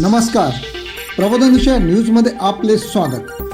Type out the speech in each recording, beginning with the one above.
नमस्कार. प्रबोधन दिशा न्यूजमध्ये आपले स्वागत.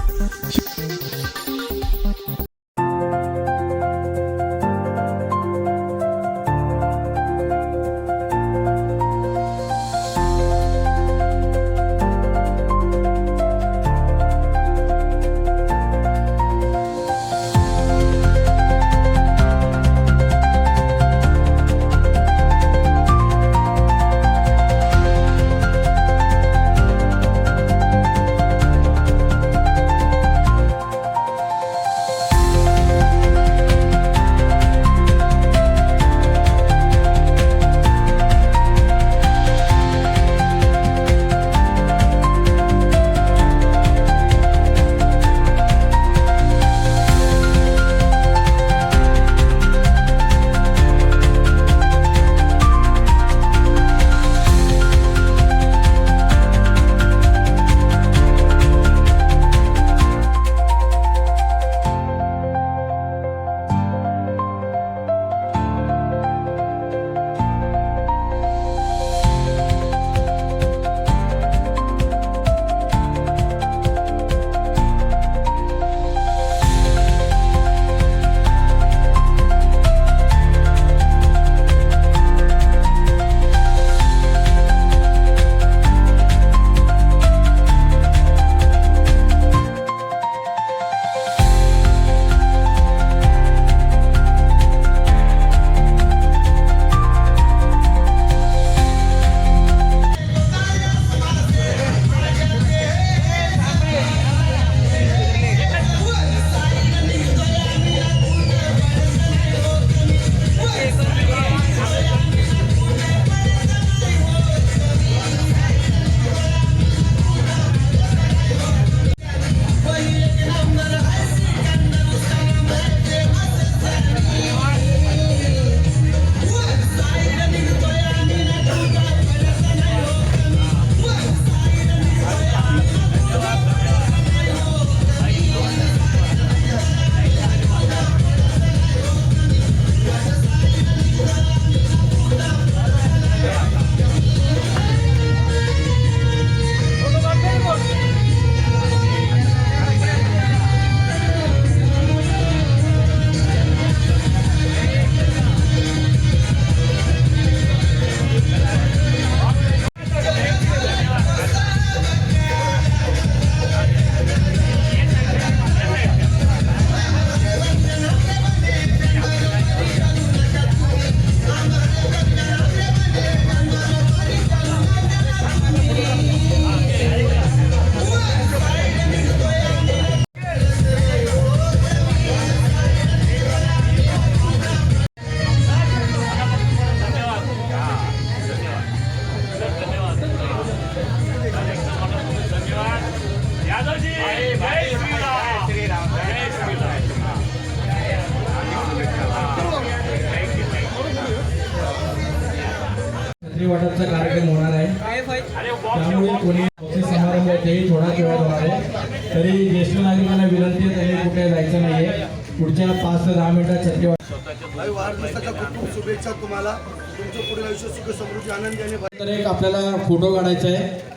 जायचं नाहीये. पुढच्या पाच ते दहा मिनिटात छत्री वाटप आणि वाढदिवसाच्या खूप खूप शुभेच्छा तुम्हाला. तुमचं पुढील आयुष्य सुख समृद्धी आनंदी आणि तर एक आपल्याला फोटो काढायचा आहे.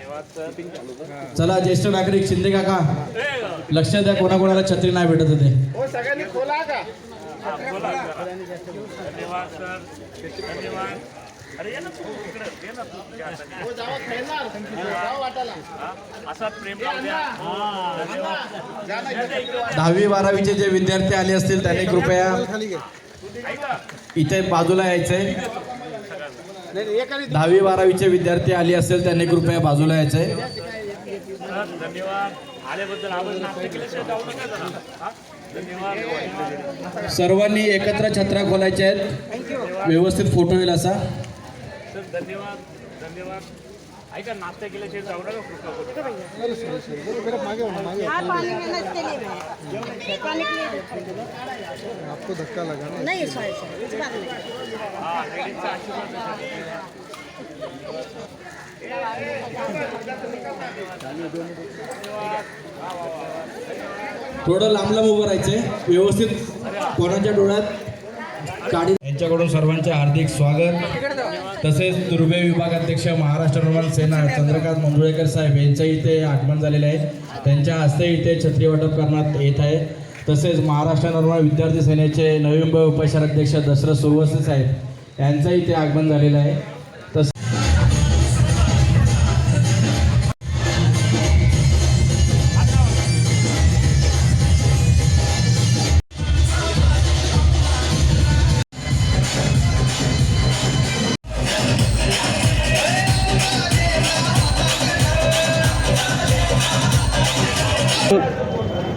चला ज्येष्ठ नागरिक शिंदे काका. लक्ष द्या कोणाकोणाला छत्री नाही भेटत होते. धन्यवाद सर. धन्यवाद. हा? असा प्रेम लावू द्या. धन्यवाद. दहावी बारावीचे जे विद्यार्थी आले असतील त्यांनी कृपया इथे बाजूला यायचंय. दहावी बारावीचे विद्यार्थी आले असेल त्यांनी कृपया बाजूला यायचंय. हा? सर्वांनी एकत्र छत्र्या खोलायच्या आहेत. व्यवस्थित फोटो येईल असा. धन्यवाद धन्यवाद. ऐका नाश्ता केल्याशिवाय जाऊ नका. हाँ आपको धक्का लगा ना. नहीं सॉरी सॉरी. इस बात नहीं हा लेडीजचा आशीर्वाद आहे. थोडं लांब लांब उभं राहायचंय. व्यवस्थित कोणाच्या डोळ्यात काढी यांच्याकडून सर्वांचे हार्दिक स्वागत. तसेच दुर्बे विभाग अध्यक्ष महाराष्ट्र निर्माण सेना चंद्रकांत मंजुळेकर साहेब यांच्या इथे आगमन झालेले आहे. त्यांच्या हस्ते इथे छत्री वाटप करण्यात येत आहे. तसेच महाराष्ट्र निर्माण विद्यार्थी सेनेचे नवी मुंबई उपशहराध्यक्ष दशरथ सुरवसे साहेब यांचं इथे आगमन झालेलं आहे. तस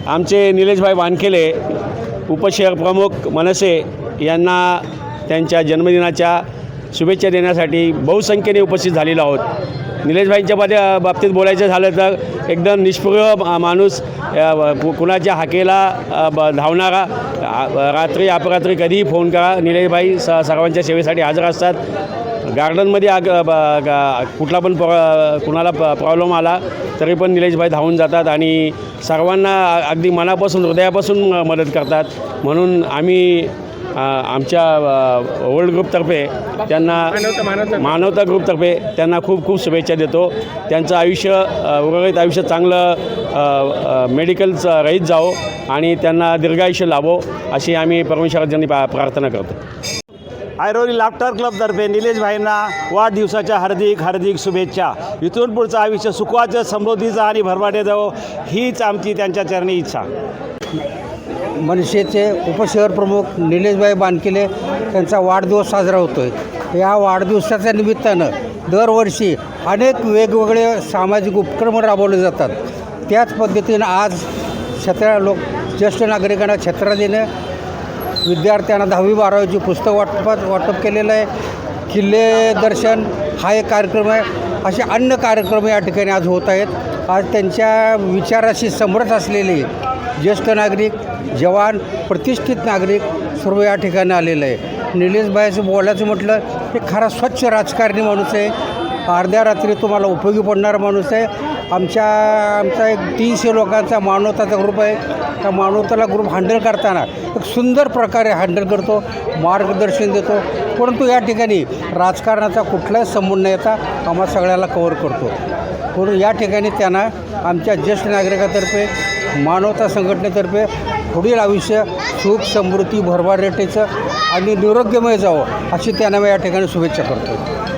आमचे निलेशभाई वानखेले उपशहर प्रमुख मनसे यांना त्यांच्या जन्मदिनाच्या शुभेच्छा देण्यासाठी बहुसंख्येने उपस्थित झालेलो आहोत. निलेशभाईंच्या बाबतीत बाबतीत बोलायचं झालं तर एकदम निष्पृह माणूस कुणाच्या हाकेला ब- धावणारा रात्री अपरात्री कधीही फोन करा. निलेशभाई स सर्वांच्या सेवेसाठी हजर असतात. गार्डनमध्ये आग ब- गा- कुठला पण प्रॉ कुणाला प प्रॉब्लेम आला तरी पण निलेशभाई धावून जातात आणि सर्वांना अगदी मनापासून हृदयापासून म- मदत करतात. म्हणून आम्ही अ, आमच्या अ, वर्ल्ड ग्रुपतर्फे त्यांना मानवता ग्रुपतर्फे त्यांना खूप खूप शुभेच्छा देतो. त्यांचं आयुष्य अ, उर्वरित आयुष्य चांगलं अ, अ, मेडिकलचं रहित जावो आणि त्यांना दीर्घायुष्य लाभो अशी आम्ही परमेश्वरांनी प्रार्थना करतो. आयरोली लाफ्टर क्लबतर्फे निलेश भाईंना वाढदिवसाच्या हार्दिक हार्दिक शुभेच्छा. इथून पुढचं आयुष्य सुखवाचं समृद्धीचं आणि भरभाटे जावं हीच आमची त्यांच्या चरणी इच्छा. मनसेचे उपशहर प्रमुख निलेशभाई बानकिले त्यांचा वाढदिवस साजरा होतो आहे या वाढदिवसाच्या निमित्तानं दरवर्षी अनेक वेगवेगळे सामाजिक उपक्रम राबवले जातात. त्याच पद्धतीनं आज छत्र लोक ज्येष्ठ नागरिकांना छत्रा देणं विद्यार्थ्यांना दहावी बारावीची पुस्तक वाटपात वाटप केलेलं आहे. किल्ले दर्शन हा एक कार्यक्रम आहे. असे अन्य कार्यक्रम या ठिकाणी आज होत आहेत. आज त्यांच्या विचाराशी समरस असलेले ज्येष्ठ नागरिक जवान प्रतिष्ठित नागरिक सर्व या ठिकाणी आलेलं आहे निलेशबाईचं बोलायचं म्हटलं ते खरा स्वच्छ राजकारणी माणूस आहे. अर्ध्या रात्री तुम्हाला उपयोगी पडणारा माणूस आहे. आमच्या आमचा एक तीनशे लोकांचा मानवताचा ग्रुप आहे. त्या मानवताला ग्रुप हँडल करताना एक सुंदर प्रकारे हँडल करतो मार्गदर्शन देतो. परंतु या ठिकाणी राजकारणाचा कुठलाही संबंध न येता आम्हा सगळ्याला कवर करतो. म्हणून या ठिकाणी त्यांना आमच्या ज्येष्ठ नागरिकातर्फे मानवता संघटनेतर्फे पुढील आयुष्य सुख समृद्धी भरभराटीचं आणि निरोग्यमय जावं अशी त्यांना मी या ठिकाणी शुभेच्छा करतो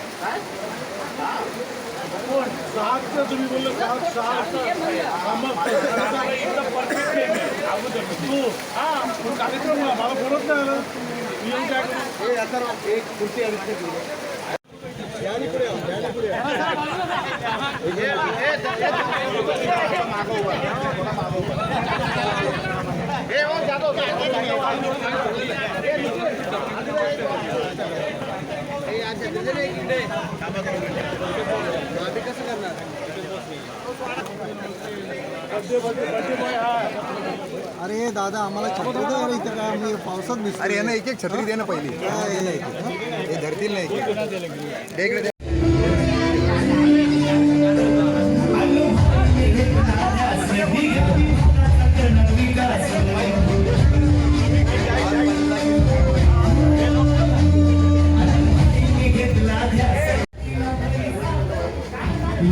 युवासेना आयुर्वेदन सभा प्रवक्ते अरे दादा आम्हाला छत्री द्या यार इथं काय आम्ही पावसात भिजतो अरे यांना एक एक छत्री दे ना पहिली. हे धरतील नाही दे इकडे આપણે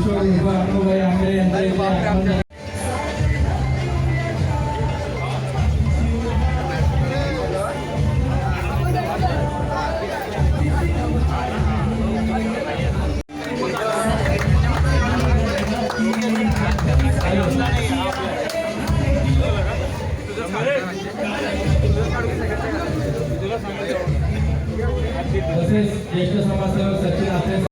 तसेच ज्येष्ठ समाजसेवक सचिन असे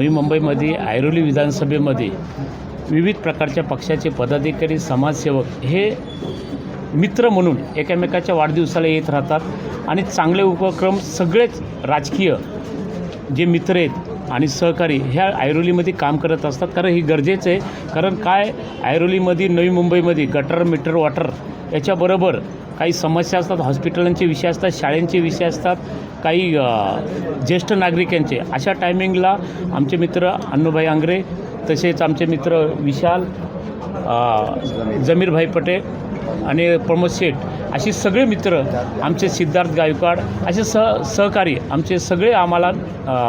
नवी मुंबईमध्ये ऐरोली विधानसभेमध्ये विविध प्रकारच्या पक्षाचे पदाधिकारी समाजसेवक हे मित्र म्हणून एकमेकाच्या वाढदिवसाला येत राहतात आणि चांगले उपक्रम सगळेच राजकीय जे मित्र आहेत आणि सहकारी ह्या ऐरोलीमध्ये काम करत असतात. कारण हे गरजेचं आहे. कारण काय? ऐरोलीमध्ये नवी मुंबईमध्ये गटर मीटर वॉटर याच्याबरोबर काही समस्या असतात हॉस्पिटलांचे विषय असतात शाळेंचे विषय असतात काही ज्येष्ठ नागरिकांचे. अशा टायमिंगला आमचे मित्र अन्नूभाई आंग्रे तसेच आमचे मित्र विशाल जमीरभाई पटेल आणि प्रमोद शेठ अशी सगळे मित्र आमचे सिद्धार्थ गायकवाड असे सह सहकारी आमचे सगळे आम्हाला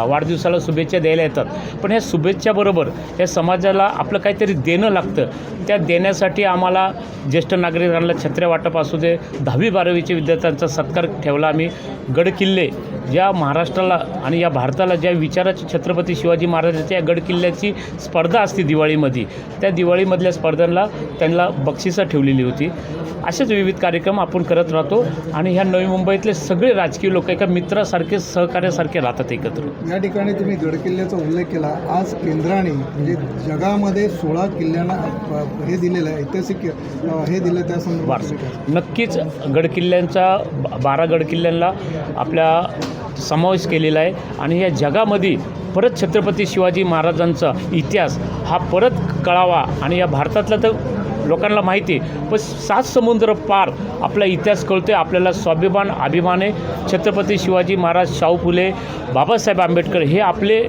वाढदिवसाला शुभेच्छा द्यायला येतात. पण ह्या शुभेच्छाबरोबर या समाजाला आपलं काहीतरी देणं लागतं. त्या देण्यासाठी आम्हाला ज्येष्ठ नागरिकांना छत्र्या वाटप असू दे दहावी बारावीच्या विद्यार्थ्यांचा सत्कार ठेवला आम्ही. गडकिल्ले ज्या महाराष्ट्राला आणि या भारताला ज्या विचाराची छत्रपती शिवाजी महाराजांच्या या गडकिल्ल्याची स्पर्धा असते दिवाळीमध्ये. त्या दिवाळीमधल्या स्पर्धांना त्यांना बक्षिसं ठेवलेली होती. असेच विविध कार्यक्रम आपण करत राहतो आणि ह्या नवी मुंबईतले सगळे राजकीय लोक एका मित्रासारखे सहकार्यासारखे राहतात एकत्र. या ठिकाणी तुम्ही गडकिल्ल्याचा उल्लेख केला. आज केंद्राने म्हणजे जगामध्ये सोळा किल्ल्यांना हे दिलेलं आहे ऐतिहासिक हे दिलं त्या संदर्भात. नक्कीच गडकिल्ल्यांचा बारा गडकिल्ल्यांना आपल्या समावेश केलेला आहे. आणि या जगामध्ये परत छत्रपती शिवाजी महाराजांचा इतिहास हा परत कळावा. आणि या भारतातला तर लोकांना माहिती आहे. पण सात समुद्र पार आपला इतिहास कळतो आहे आपल्याला स्वाभिमान अभिमान आहे. छत्रपती शिवाजी महाराज शाहू फुले बाबासाहेब आंबेडकर हे आपले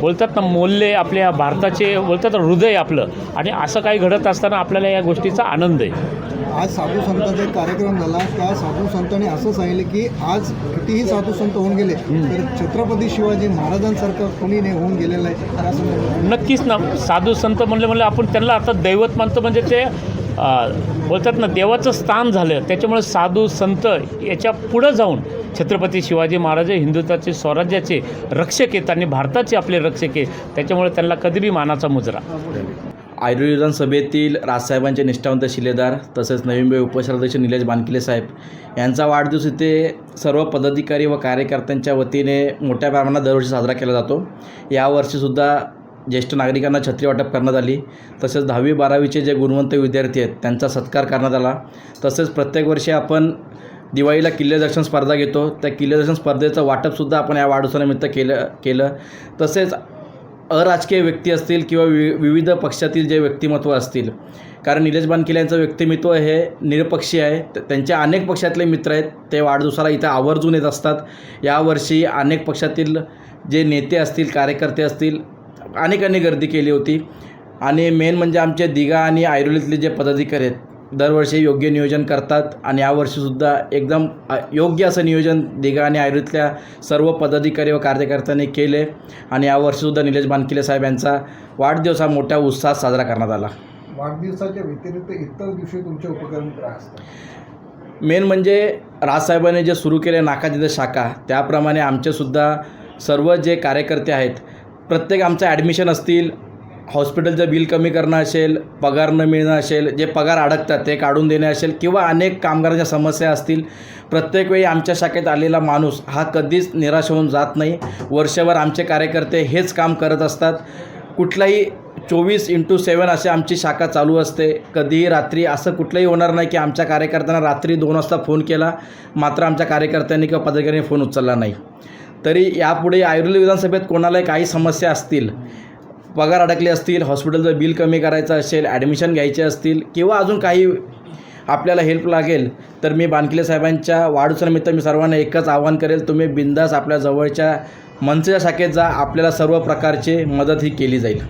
बोलतात ना मोल्ले आपल्या भारताचे बोलतात ना हृदय आपलं. आणि असं काही घडत असताना आपल्याला या गोष्टीचा आनंद आहे. आज साधू संतांचा एक कार्यक्रम झाला. त्या साधू संतांनी असं सांगितलं की आज कितीही साधू संत होऊन गेले तर छत्रपती शिवाजी महाराजांसारखं कोणी नाही होऊन गेलेलं आहे. नक्कीच ना. साधू संत म्हणले म्हणजे आपण त्यांना आता दैवत मानतो म्हणजे ते बोलतात ना देवाचं स्थान झालं. त्याच्यामुळे साधू संत याच्या पुढं जाऊन छत्रपती शिवाजी महाराज हे हिंदुत्वाचे स्वराज्याचे रक्षक आहेत आणि भारताचे आपले रक्षक आहेत. त्याच्यामुळे त्यांना कधी बी मानाचा मुजरा. आयुर्वेद विधानसभेतील राजसाहेबांचे निष्ठावंत शिलेदार तसेच नवी मुंबई उपशहराध्यक्ष निलेश बानकिले साहेब. यांचा वाढदिवस इथे सर्व पदाधिकारी व कार्यकर्त्यांच्या वतीने मोठ्या प्रमाणात दरवर्षी साजरा केला जातो. यावर्षीसुद्धा ज्येष्ठ नागरिकांना छत्री वाटप करण्यात आली. तसेच दहावी बारावीचे जे गुणवंत विद्यार्थी आहेत त्यांचा सत्कार करण्यात आला. तसेच प्रत्येक वर्षी आपण दिवाळीला किल्लेदर्शन स्पर्धा घेतो. त्या किल्लेदर्शन स्पर्धेचं वाटपसुद्धा आपण या वाढदिवसानिमित्त केलं केलं. तसेच अराजकीय व्यक्ती असतील किंवा वि विविध पक्षातील जे व्यक्तिमत्व असतील. कारण निलेश बानकिले यांचं व्यक्तिमत्व हे निरपक्षी आहे. त्यांचे अनेक पक्षातले मित्र आहेत. ते वाढदिवसाला इथं आवर्जून येत असतात. यावर्षी अनेक पक्षातील जे नेते असतील कार्यकर्ते असतील अनेकांनी गर्दी केली होती. आणि मेन म्हणजे आमचे दिघा आणि ऐरोलीतले जे पदाधिकारी आहेत दरवर्षी योग्य नियोजन करतात आणि यावर्षीसुद्धा एकदम योग्य असं नियोजन दिघा आणि आयुर्वेदच्या सर्व पदाधिकारी व कार्यकर्त्यांनी केले आणि यावर्षीसुद्धा निलेश बानकिले साहेब यांचा वाढदिवस हा मोठ्या उत्साहात साजरा करण्यात आला. वाढदिवसाच्या व्यतिरिक्त इतर दिवशी तुमचे उपक्रम मेन म्हणजे राजसाहेबांनी जे सुरू केले नाका तिथे शाखा त्याप्रमाणे आमचेसुद्धा सर्व जे कार्यकर्ते आहेत प्रत्येक आमचं ॲडमिशन असतील हॉस्पिटलचं बिल कमी करणं असेल पगार न मिळणं असेल जे पगार अडकतात ते काढून देणे असेल किंवा अनेक कामगारांच्या समस्या असतील प्रत्येक वेळी आमच्या शाखेत आलेला माणूस हा कधीच निराश होऊन जात नाही. वर्षभर आमचे कार्यकर्ते हेच काम करत असतात. कुठलाही चोवीस इंटू सेवन अशी आमची शाखा चालू असते. कधीही रात्री असं कुठलंही होणार नाही की आमच्या कार्यकर्त्यांना रात्री दोन वाजता फोन केला मात्र आमच्या कार्यकर्त्यांनी किंवा पदाधिकाऱ्यांनी फोन उचलला नाही. तरी यापुढे आयुर्वेद विधानसभेत कोणालाही काही समस्या असतील पगार अडकले असतील हॉस्पिटलचं बिल कमी करायचं असेल ॲडमिशन घ्यायचे असतील किंवा अजून काही आपल्याला हेल्प लागेल तर मी बानकिले साहेबांच्या वाढदिवसानिमित्त मी सर्वांना एकच आवाहन करेल तुम्ही बिंदास आपल्या जवळच्या मनसेच्या शाखेत जा आपल्याला सर्व प्रकारची मदत ही केली जाईल.